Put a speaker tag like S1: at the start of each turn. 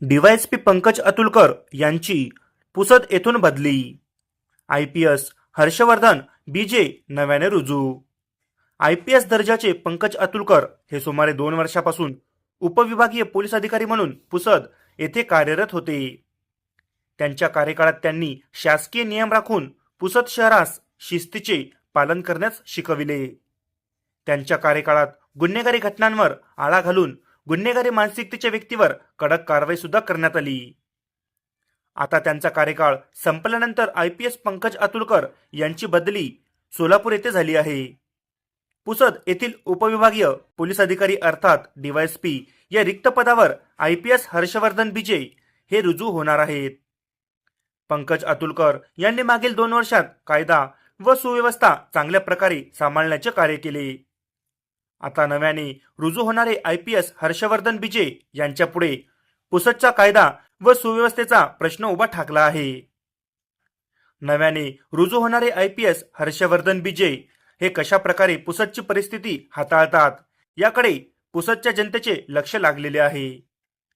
S1: DySP Pankaj Atulkar यांची पुसद येथून बदली. I P S Harshvardhan BJ नव्याने रुजू. आय पी एस दर्जाचे पंकज अतुलकर हे सुमारे दोन वर्षापासून उपविभागीय पोलीस अधिकारी म्हणून पुसद येथे कार्यरत होते. त्यांच्या कार्यकाळात त्यांनी शासकीय नियम राखून पुसद शहरास शिस्तीचे पालन करण्यास शिकविले. त्यांच्या कार्यकाळात गुन्हेगारी घटनांवर आळा घालून गुन्हेगारी मानसिकतेच्या व्यक्तीवर कडक कारवाई सुद्धा करण्यात आली. आता त्यांचा कार्यकाळ संपल्यानंतर I P S Pankaj Atulkar यांची बदली सोलापूर येथे झाली आहे. पुसद येथील उपविभागीय पोलीस अधिकारी अर्थात डीवायएसपी या रिक्त पदावर I P S Harshvardhan Bije हे रुजू होणार आहेत. पंकज अतुलकर यांनी मागील दोन वर्षात कायदा व सुव्यवस्था चांगल्या प्रकारे सांभाळण्याचे कार्य केले. आता नव्याने रुजू होणारे I P S Harshvardhan Bije यांच्यापुढे पुसदचा कायदा व सुव्यवस्थेचा प्रश्न उभा ठाकला आहे. नव्याने रुजू होणारे I P S Harshvardhan Bije हे कशा प्रकारे पुसदची परिस्थिती हाताळतात याकडे पुसदच्या जनतेचे लक्ष लागलेले आहे.